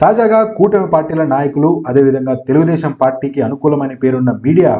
తాజాగా కూటమి పార్టీల నాయకులు అదేవిధంగా తెలుగుదేశం పార్టీకి అనుకూలమైన పేరున్న మీడియా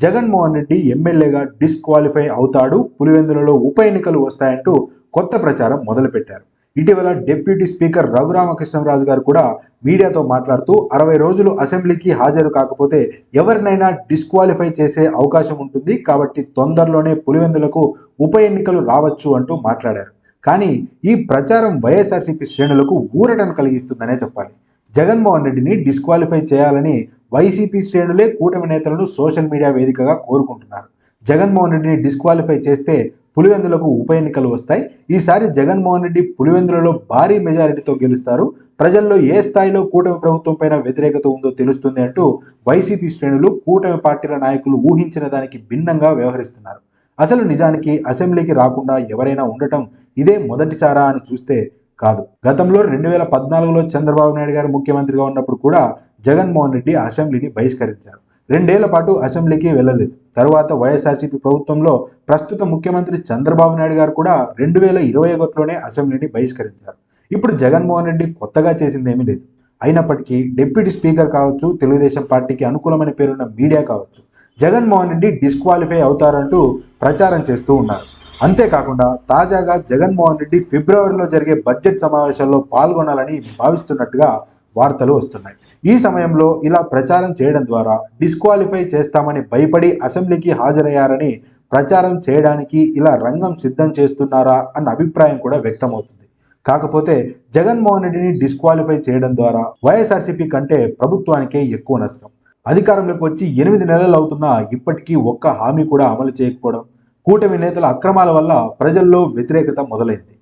జగన్మోహన్ రెడ్డి ఎమ్మెల్యేగా డిస్క్వాలిఫై అవుతాడు పులివెందులలో ఉప ఎన్నికలు వస్తాయంటూ కొత్త ప్రచారం మొదలుపెట్టారు. ఇటీవల డిప్యూటీ స్పీకర్ రఘురామకృష్ణరాజు గారు కూడా మీడియాతో మాట్లాడుతూ అరవై రోజులు అసెంబ్లీకి హాజరు కాకపోతే ఎవరినైనా డిస్క్వాలిఫై చేసే అవకాశం ఉంటుంది కాబట్టి తొందరలోనే పులివెందులకు ఉప ఎన్నికలు రావచ్చు అంటూ మాట్లాడారు. కానీ ఈ ప్రచారం వైఎస్ఆర్సీపీ శ్రేణులకు ఊరటను కలిగిస్తుందనే చెప్పాలి. జగన్మోహన్ రెడ్డిని డిస్క్వాలిఫై చేయాలని వైసీపీ శ్రేణులే కూటమి నేతలను సోషల్ మీడియా వేదికగా కోరుకుంటున్నారు. జగన్మోహన్ రెడ్డిని డిస్క్వాలిఫై చేస్తే పులివెందులకు ఉప ఎన్నికలు వస్తాయి. ఈసారి జగన్మోహన్ రెడ్డి పులివెందులలో భారీ మెజారిటీతో గెలుస్తారు. ప్రజల్లో ఏ స్థాయిలో కూటమి ప్రభుత్వం పైన వ్యతిరేకత ఉందో తెలుస్తుంది అంటూ వైసీపీ శ్రేణులు కూటమి పార్టీల నాయకులు ఊహించిన దానికి భిన్నంగా వ్యవహరిస్తున్నారు. అసలు నిజానికి అసెంబ్లీకి రాకుండా ఎవరైనా ఉండటం ఇదే మొదటిసారా అని చూస్తే కాదు. గతంలో రెండు వేల పద్నాలుగులో చంద్రబాబు నాయుడు గారు ముఖ్యమంత్రిగా ఉన్నప్పుడు కూడా జగన్మోహన్ రెడ్డి అసెంబ్లీని బహిష్కరించారు. రెండేళ్ళ పాటు అసెంబ్లీకి వెళ్ళలేదు. తరువాత వైఎస్ఆర్సీపీ ప్రభుత్వంలో ప్రస్తుత ముఖ్యమంత్రి చంద్రబాబు నాయుడు గారు కూడా రెండు వేల ఇరవై ఒకటిలోనే అసెంబ్లీని బహిష్కరించారు. ఇప్పుడు జగన్మోహన్ రెడ్డి కొత్తగా చేసిందేమీ లేదు. అయినప్పటికీ డిప్యూటీ స్పీకర్ కావచ్చు తెలుగుదేశం పార్టీకి అనుకూలమైన పేరున్న మీడియా కావచ్చు జగన్మోహన్ రెడ్డి డిస్క్వాలిఫై అవుతారంటూ ప్రచారం చేస్తూ ఉన్నారు. అంతేకాకుండా తాజాగా జగన్మోహన్ రెడ్డి ఫిబ్రవరిలో జరిగే బడ్జెట్ సమావేశాల్లో పాల్గొనాలని భావిస్తున్నట్టుగా వార్తలు వస్తున్నాయి. ఈ సమయంలో ఇలా ప్రచారం చేయడం ద్వారా డిస్క్వాలిఫై చేస్తామని భయపడి అసెంబ్లీకి హాజరయ్యారని ప్రచారం చేయడానికి ఇలా రంగం సిద్ధం చేస్తున్నారా అన్న అభిప్రాయం కూడా వ్యక్తమవుతుంది. కాకపోతే జగన్మోహన్ రెడ్డిని డిస్క్వాలిఫై చేయడం ద్వారా వైఎస్ఆర్సీపీ కంటే ప్రభుత్వానికే ఎక్కువ నష్టం. అధికారంలోకి వచ్చి ఎనిమిది నెలలు అవుతున్నా ఇప్పటికీ ఒక్క హామీ కూడా అమలు చేయకపోవడం కూటమి నేతల అక్రమాల వల్ల ప్రజల్లో వ్యతిరేకత మొదలైంది.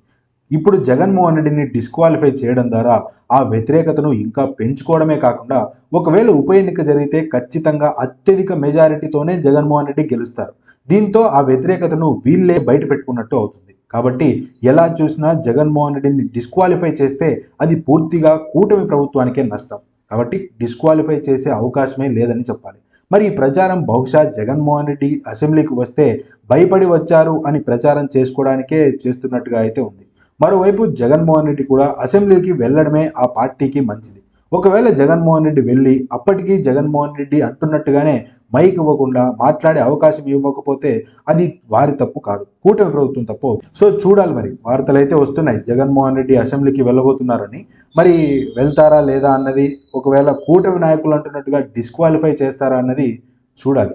ఇప్పుడు జగన్మోహన్ రెడ్డిని డిస్క్వాలిఫై చేయడం ద్వారా ఆ వ్యతిరేకతను ఇంకా పెంచుకోవడమే కాకుండా ఒకవేళ ఉప ఎన్నిక జరిగితే ఖచ్చితంగా అత్యధిక మెజారిటీతోనే జగన్మోహన్ రెడ్డి గెలుస్తారు. దీంతో ఆ వ్యతిరేకతను వీళ్ళే బయట పెట్టుకున్నట్టు అవుతుంది. కాబట్టి ఎలా చూసినా జగన్మోహన్ రెడ్డిని డిస్క్వాలిఫై చేస్తే అది పూర్తిగా కూటమి ప్రభుత్వానికే నష్టం. కాబట్టి డిస్క్వాలిఫై చేసే అవకాశమే లేదని చెప్పాలి. మరి ఈ ప్రచారం బహుశా జగన్మోహన్ రెడ్డి అసెంబ్లీకి వస్తే భయపడి వచ్చారు అని ప్రచారం చేసుకోవడానికే చేస్తున్నట్టుగా అయితే ఉంది. మరోవైపు జగన్మోహన్ రెడ్డి కూడా అసెంబ్లీకి వెళ్ళడమే ఆ పార్టీకి మంచిది. ఒకవేళ జగన్మోహన్ రెడ్డి వెళ్ళి అప్పటికీ జగన్మోహన్ రెడ్డి అంటున్నట్టుగానే మైక్ ఇవ్వకుండా మాట్లాడే అవకాశం ఇవ్వకపోతే అది వారి తప్పు కాదు. కూటమి ప్రభుత్వం తప్పు. సో చూడాలి మరి. వార్తలు అయితే వస్తున్నాయి. జగన్మోహన్ రెడ్డి అసెంబ్లీకి వెళ్ళబోతున్నారని. మరి వెళ్తారా లేదా అన్నది ఒకవేళ కూటమి నాయకులు అంటున్నట్టుగా డిస్క్వాలిఫై చేస్తారా అన్నది చూడాలి.